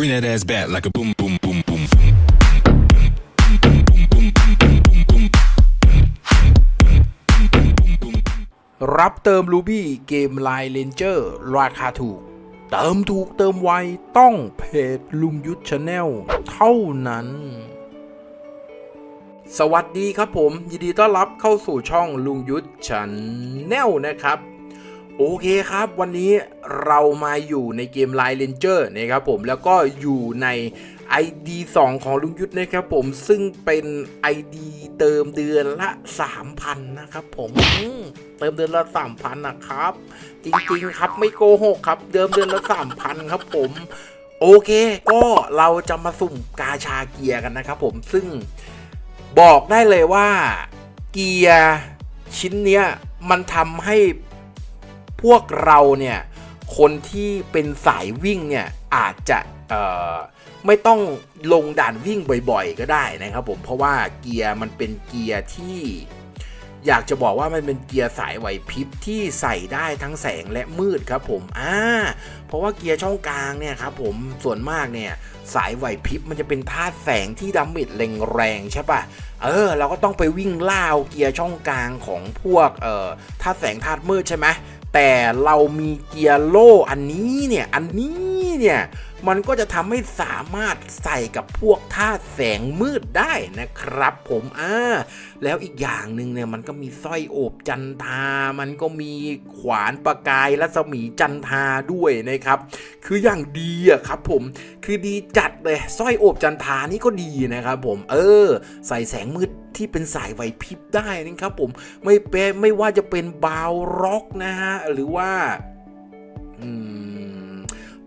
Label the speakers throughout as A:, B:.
A: Bring that ass back like a boom, boom, boom, boom, boom.
B: รับเติม Ruby เกม Line Ranger ราคาถูก เติมถูกเติมไว ต้องเพจลุงยุทธชาแนลเท่านั้น สวัสดีครับผม ยินดีต้อนรับเข้าสู่ช่องลุงยุทธชาแนลนะครับ โอเคครับ วันนี้เรามาอยู่ในเกม Line Ranger นะครับผมแล้วก็อยู่ใน ID 2 ของลุงยุทธนะครับผมซึ่งเป็น ID เติมเดือนละ 3,000 นะครับผมมเติมเดือนละ 3,000 นะครับ จริงๆครับไม่โกหกครับ เดิมเดือนละ 3,000 ครับผมโอเคก็เราจะมาสุ่มกาชาเกียร์กันนะครับผมซึ่งบอกได้เลยว่าเกียร์ชิ้นเนี้ยมันทำให้ พวกเราเนี่ยคนที่เป็นสายวิ่งเนี่ยอาจจะไม่ต้องลงด่านวิ่งบ่อยๆ ก็ได้นะครับผมเพราะว่าเกียร์มันเป็นเกียร์ที่ อยากจะบอกว่ามันเป็นเกียร์สายไหวพริบที่ใส่ได้ทั้งแสงและมืดครับผมอ่าเพราะว่าเกียร์ช่องกลางเนี่ยครับผมส่วนมากเนี่ยสายไหวพริบมันจะเป็นธาตุแสงที่ดาเมจแรงๆใช่ปะเออเราก็ต้องไปวิ่งล่าเอาเกียร์ช่องกลางของพวกเอ่อธาตุแสงธาตุมืดใช่ไหม แต่เรามีเกียร์โล่อันนี้เนี่ย อันนี้เนี่ย มันก็จะทำให้สามารถใส่กับพวกธาแสงมืดได้นะครับผมอ่าแล้วอีกอย่างหนึ่งเนี่ยมันก็มีสร้อยโอบจันทา มันก็มีขวานประกายรัศมีจันทาด้วยนะครับ คืออย่างดีอะครับผมคือดีจัดเลยสร้อยโอบจันทานี่ก็ดีนะครับผมเออ ใส่แสงมืดที่เป็นสายไหวพริบได้นะครับผมไม่เป็นไม่ว่าจะเป็นบาวร็อกนะฮะหรือว่า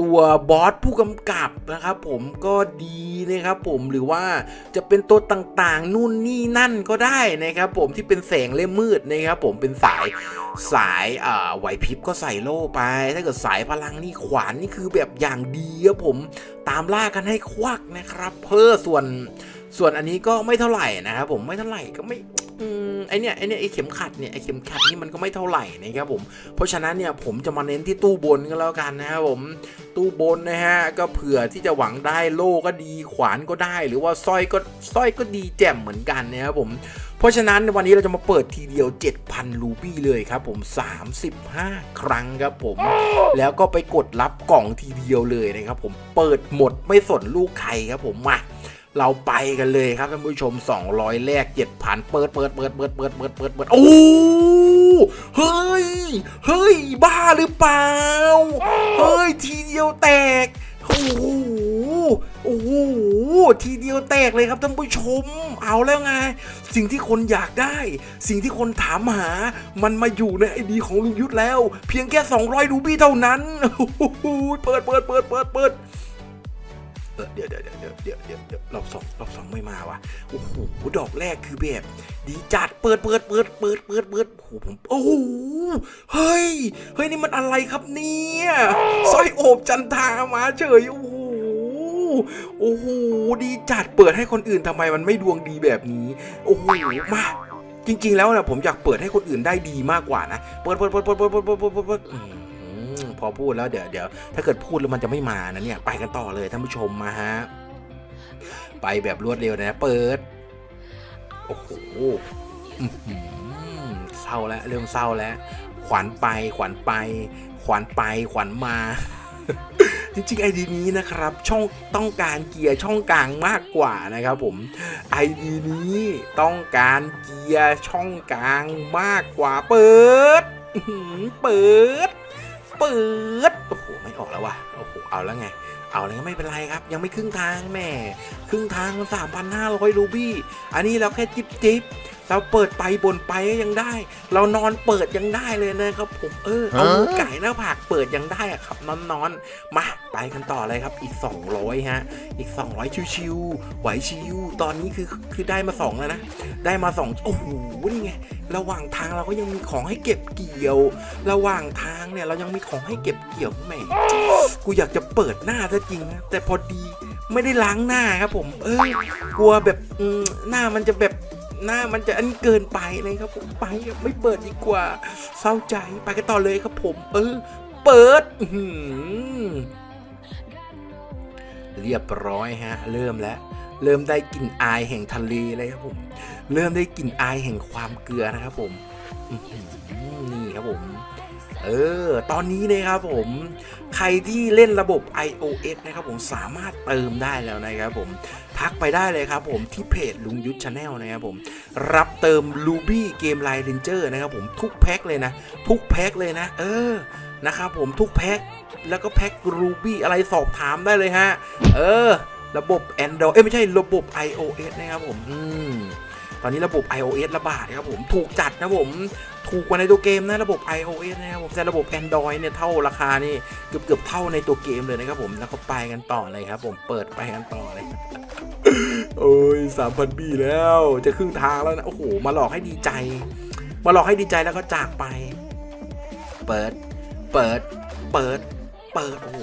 B: ตัวบอสผู้กำกับนะครับผมก็ดีนะครับผมหรือว่าจะเป็นตัวต่างๆ นู่นนี่นั่นก็ได้นะครับผมที่เป็นแสงเล่มมืดนะครับผมเป็นสายสายอ่าไหวพริบก็ใส่โล่ไป ถ้าเกิดสายพลังนี่ขวานนี่คือแบบอย่างดีครับผมตามล่ากันให้ควักนะครับ เพื่อส่วนส่วนอันนี้ก็ไม่เท่าไหร่นะครับผมไม่เท่าไหร่ก็ไม่อืม ไอเนี้ยไอเนี้ยไอเข็มขัดเนี่ยไอเข็มขัดนี่มันก็ไม่เท่าไหร่นะครับผม เพราะฉะนั้นเนี่ยผมจะมาเน้นที่ตู้บนก็แล้วกันนะครับผม ตู้บนนะฮะก็เผื่อที่จะหวังได้โล่ก็ดีขวานก็ได้ หรือว่าสร้อยก็สร้อยก็ดีแจ่มเหมือนกันนะครับผมเพราะฉะนั้นวันนี้เราจะมาเปิดทีเดียว 7,000 รูบี้เลยครับผม 35 ครั้งครับผม แล้วก็ไปกดรับกล่องทีเดียวเลยนะครับผม เปิดหมดไม่สนลูกใครครับผมมา เราไปกันเลยครับท่านผู้ชม 200 แรก 7,000 เปิดเปิดเปิดเปิดเปิดเปิดเปิดเปิดโอ้เฮ้ย เฮ้ย บ้าหรือเปล่า เฮ้ย ทีเดียวแตก โอ้โหโอ้โหทีเดียวแตกเลยครับท่านผู้ชม เอาแล้วไง สิ่งที่คนอยากได้ สิ่งที่คนถามหา มันมาอยู่ในไอดีของลุงยุทธแล้ว เพียงแค่ 200 รูบี้เท่านั้นโอ้โหเปิดเปิดเปิดเปิดเปิด เออเดี๋ยวเดี๋ยวเดี๋ยวเดี๋ยวเดี๋ยวเดี๋ยวรอบสองรอบสองไม่มาว่ะโอ้โหดอกแรกคือแบบดีจัดเปิดเปิดเปิดเปิดเปิดเปิดโอ้โหผมโอ้โหเฮ้ยเฮ้ยนี่มันอะไรครับเนี่ยสร้อยโอบจันทามาเฉยโอ้โหโอ้โหดีจัดเปิดให้คนอื่นทำไมมันไม่ดวงดีแบบนี้ โอ้โหมาจริง ๆ แล้วนะผมอยากเปิดให้คนอื่นได้ดีมากกว่านะเปิดเปิดเปิดเปิดเปิดเปิดเปิดเปิด พอพูดแล้วเดี๋ยวเดี๋ยวถ้าเกิดพูดแล้วมันจะไม่มานะเนี่ยไปกันต่อเลยท่านผู้ชมมาฮะไปแบบรวดเร็วนะเปิด โอ้โหเศร้าแล้วเริ่มเศร้าแล้ว ขวัญไปขวัญไป ขวัญไปขวัญมา จริงๆไอดีนี้นะครับ ช่องต้องการเกียร์ช่องกลางมากกว่านะครับผมไอดีนี้ต้องการเกียร์ช่องกลางมากกว่าเปิด เปิด ปิดโอ้โห ไม่ออกแล้ววะโอ้โห เอาแล้วไง เอาแล้วไม่เป็นไรครับ ยังไม่ครึ่งทางแม่ ครึ่งทางมันสามพันห้าร้อยรูบี้ อันนี้เราแค่จิบจิบ เราเปิดไปบนไปก็ยังได้ เรานอนเปิดยังได้เลยนะครับผมเออเอามือไก่หน้าผากเปิดยังได้อะครับนอนนอนๆมาไปกันต่อเลยครับอีก 200ฮะอีก 200 ชิวๆไหวชิวตอนนี้คือคือได้มา2แล้วนะได้มา2โอ้โหนี่ไงระหว่างทางเราก็ยังมีของให้เก็บเกี่ยว ระหว่างทางเนี่ยเรายังมีของให้เก็บเกี่ยวแหมกูอยากจะเปิดหน้าซะจริงนะแต่พอดีไม่ได้ล้างหน้าครับผม เออกลัวแบบอืมหน้ามันจะแบบ หน้ามันจะอันเกินไปเลยครับผมไปไม่เปิดดีกว่า เศร้าใจไปกันต่อเลยครับผม เออ เปิดเรียบร้อยฮะ เริ่มแล้ว เริ่มได้กลิ่นอายแห่งทะเลเลยครับผม เริ่มได้กลิ่นอายแห่งความเกลือนะครับผมนี่ครับผม เออ ตอนนี้นะครับผม ใครที่เล่นระบบ iOS นะครับผมสามารถเติมได้แล้วนะครับผม ทักไปได้เลยครับผมที่เพจลุงยุทธชาแนลนะครับผม รับเติม Ruby เกม Line Ranger นะครับผมทุกแพ็คเลยนะ ทุกแพ็คเลยนะ เออ นะครับผมทุกแพ็คแล้วก็แพ็ค Ruby อะไรสอบถามได้เลยฮะ เออ ระบบ Android เอ้ยไม่ใช่ระบบ iOS นะครับผม อืม ตอนนี้ระบบ iOS ระบาดนะครับผมถูกจัดนะผมถูกกว่าในตัวเกมนะระบบ iOS นะครับผมแต่ระบบ Android เนี่ยเท่าราคานี่เกือบเกือบเท่าในตัวเกมเลยนะครับผมแล้วก็ไปกันต่อเลยครับ ผมเปิดไปกันต่อเลยโอ้ยสามพันบีแล้ว จะครึ่งทางแล้วนะโอ้โหมาหลอกให้ดีใจ มาหลอกให้ดีใจแล้วก็จากไป เปิด เปิด เปิด เปิดโอ้โห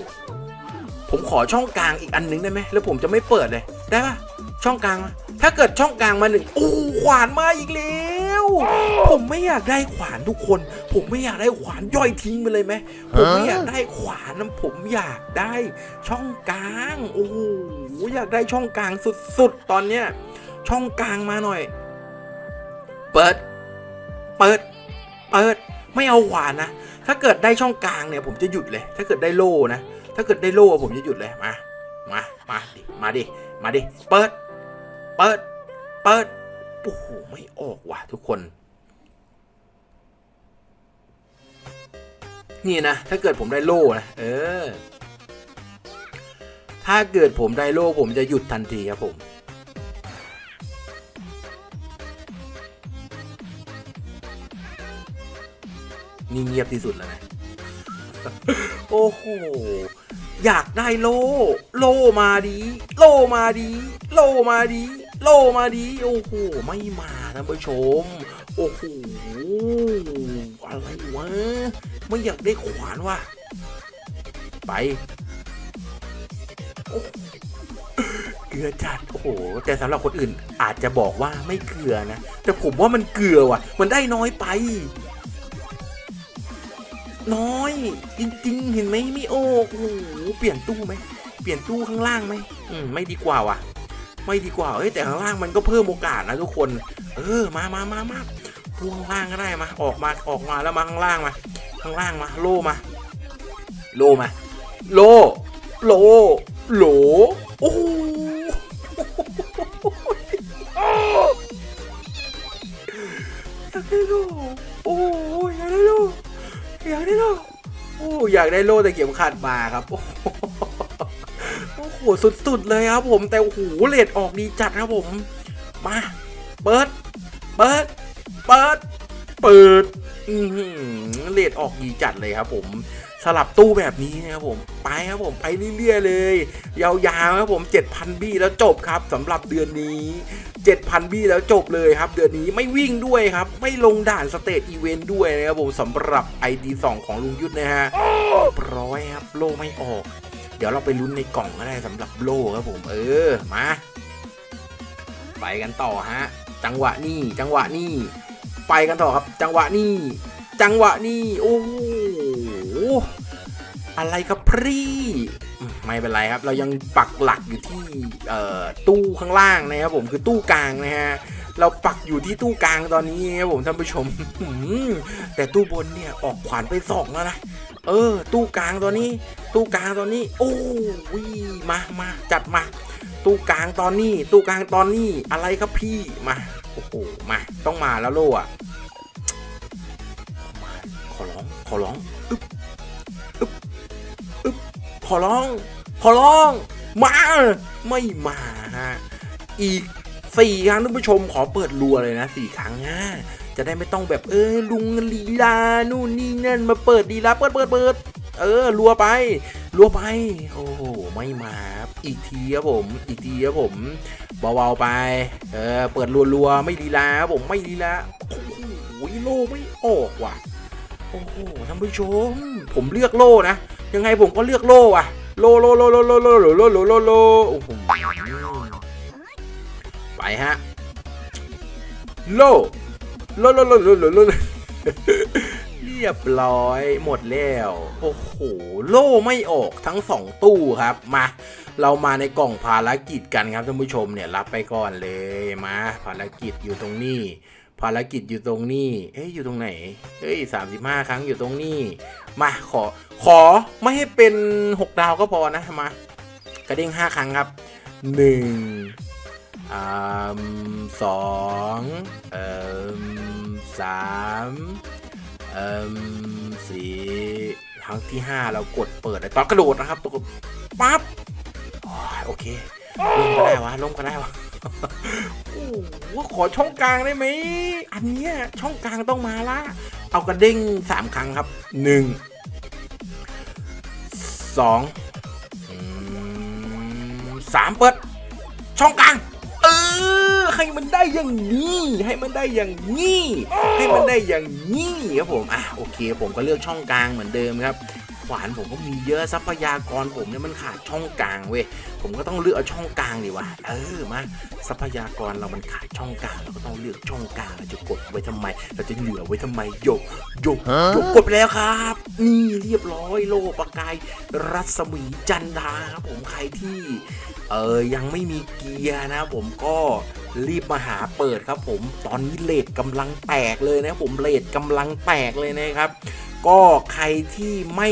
B: ผมขอช่องกลางอีกอันนึงได้ไหมแล้วผมจะไม่เปิดเลย ได้ปะช่องกลาง ถ้าเกิดช่องกลางมาหนึ่งโอ้ขวานมาอีกแล้ว ผมไม่อยากได้ขวานทุกคน ผมไม่อยากได้ขวานย่อยทิ้งไปเลยไหมผมไม่อยากได้ขวานนะผมอยากได้ช่องกลางโอ้โหอยากได้ช่องกลางสุดๆ ตอนเนี้ยช่องกลางมาหน่อย เปิด เปิด เปิด ไม่เอาขวานนะถ้าเกิดได้ช่องกลางเนี่ยผมจะหยุดเลย ถ้าเกิดได้โล่นะ ถ้าเกิดได้โล่ผมจะหยุดเลย มา มา มาดิ มาดิ มาดิ เปิด เปิด เปิด โอ้โห ไม่ออกว่ะทุกคน นี่นะ ถ้าเกิดผมได้โล่นะ เออ ถ้าเกิดผมได้โล่ผมจะหยุดทันทีครับผมนี่เงียบที่สุดแล้วนะ โอ้โห อยากได้โล โลมาดี โลมาดี โลมาดี โลมาดีโอ้โห ไม่มาท่านผู้ชม โอ้โห อะไรวะ ไม่อยากได้ขวานว่ะ ไปเกลือจัด โอ้โห แต่สำหรับคนอื่นอาจจะบอกว่าไม่เกลือนะ แต่ผมว่ามันเกลือว่ะ มันได้น้อยไป น้อย จริง ๆ เห็นไหมไม่โอโอ้โห เปลี่ยนตู้ไหม เปลี่ยนตู้ข้างล่างไหม อืม ไม่ดีกว่าว่ะ ไม่ดีกว่าเอ้ยแต่ข้างล่างมันก็เพิ่มโอกาสนะทุกคน เออมามามามาตู้ข้างล่างก็ได้มาออกมาออกมาแล้วมาข้างล่างมา ข้างล่างมาโลมา โลมา โล โล โหลโอ้โหอยากได้โลโอ้อยากได้โลอยากได้โลโอ้อยากได้โลแต่เข็มขัดมาครับโอ้ หโหสุดๆเลยครับผมแต่โอ้โหเลดออกดีจัดครับผม มาเปิดเปิดเปิดเปิดเลดออกดีจัดเลยครับผมสลับตู้แบบนี้นะครับผมไปครับผมไปเรื่อยๆเลย ยาวๆครับผม 7,000 บี้แล้วจบครับสำหรับเดือนนี้ 7,000 บี้แล้วจบเลยครับ เดือนนี้ไม่วิ่งด้วยครับ ไม่ลงด่านสเตจอีเวนต์ด้วยนะครับผมสำหรับ ID 2 ของลุงยุทธนะฮะเรียบร้อยครับโลไม่ออก เดี๋ยวเราไปลุ้นในกล่องก็ได้สำหรับโลครับผมเออมาไปกันต่อฮะ จังหวะนี้จังหวะนี้ไปกันต่อครับ จังหวะนี้จังหวะนี้โอ้โหอะไรครับพี่ไม่เป็นไรครับ เรายังปักหลักอยู่ที่ตู้ข้างล่างนะครับผมคือตู้กลางนะฮะ เราปักอยู่ที่ตู้กลางตอนนี้ครับผมท่านผู้ชมแต่ตู้บนเนี่ยออกขวานไปสองแล้วนะเออ ตู้กลางตอนนี้ ตู้กลางตอนนี้ โอ้วิมามาจัดมา ตู้กลางตอนนี้ ตู้กลางตอนนี้อะไรครับพี่มาโอ้โหมาต้องมาแล้วโลอะมาขอร้องขอร้องอึ๊บอึ๊บอึ๊บขอร้อง ขอร้อง มา ไม่มาฮะอีก สี่ครั้งท่านผู้ชมขอเปิดรัวเลยนะสี่ครั้งนะจะได้ไม่ต้องแบบเออลุงลีลานู่นนี่นั่นมาเปิดดีลาเปิดเปิดเปิดเออรัวไปรัวไป โอ้โหไม่มาอีกทีครับผมอีกทีครับผมเบาๆไปเออเปิดรัวๆไม่ลีลาผมไม่ลีลาโอ้โหโลไม่ออกว่ะโอ้โหท่านผู้ชม ผมเลือกโล่นะยังไงผมก็เลือกโล่ว่ะโลโลโลโลโลโลโลโลโลโลโลโอ้โห ฮะ โลโลโลโลโลโลโลเรียบร้อยหมดแล้ว โอ้โห โล่ไม่ออกทั้งสองตู้ครับ มา เรามาในกล่องภารกิจกันครับท่านผู้ชมเนี่ยรับไปก่อนเลยมาภารกิจอยู่ตรงนี้ ภารกิจอยู่ตรงนี้ เอ๊ะอยู่ตรงไหนเฮ้ยสามสิบห้าครั้งอยู่ตรงนี้ มาขอขอไม่ให้เป็นหกดาวก็พอนะ มากระเด้งห้าครั้งครับหนึ่ง อ่าสองเอ่มสามเอ่มสี่ครั้งที่ห้าเรากดเปิดเลยตอนกระโดดนะครับตกดปั๊บโอเคลงก็ได้วะลงก็ได้วะโอ้โหขอช่องกลางได้ไหมอันเนี้ยช่องกลางต้องมาละเอากระเด้งสามครั้งครับหนึ่งสองสามเปิด ช่องกลาง ออให้มันได้อย่างนี้ให้มันได้อย่างนี้ให้มันได้อย่างนี้ครับผมอะโอเค ผมก็เลือกช่องกลางเหมือนเดิมครับ ขวานผมก็มีเยอะทรัพยากรผมเนี่ยมันขาดช่องกลางเว้ยผมก็ต้องเลือกเอาช่องกลางดีวะเออมาทรัพยากรเรามันขาดช่องกลางเราก็ต้องเลือกช่องกลางเราจะกดไว้ทำไม เราจะเหลือไว้ทำไมโยกโยกโยกกดไปแล้วครับ นี่เรียบร้อยโลประกายรัศมีจันดาครับผมใครที่เออยังไม่มีเกียร์นะผมก็รีบมาหาเปิดครับผม ตอนนี้เลทกำลังแตกเลยนะผมเลทกำลังแตกเลยนะครับ ก็ใครที่ไม่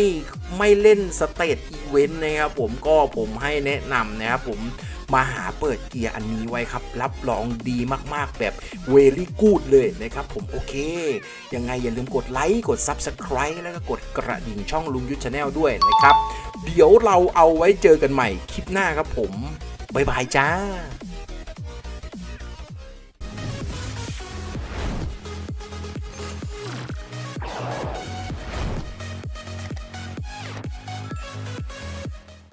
B: ไม่เล่นสเตจอีเวนต์นะครับผมก็ผมให้แนะนำนะครับผมมาหาเปิดเกียร์อันนี้ไว้ครับ รับรองดีมากๆแบบเวลี่กูดเลยนะครับผมโอเค ยังไงอย่าลืมกดไลค์กด Subscribe แล้วก็กดกระดิ่งช่องลุงยุทธชาแนลด้วยนะครับ เดี๋ยวเราเอาไว้เจอกันใหม่คลิปหน้าครับผม บ๊ายบายจ้า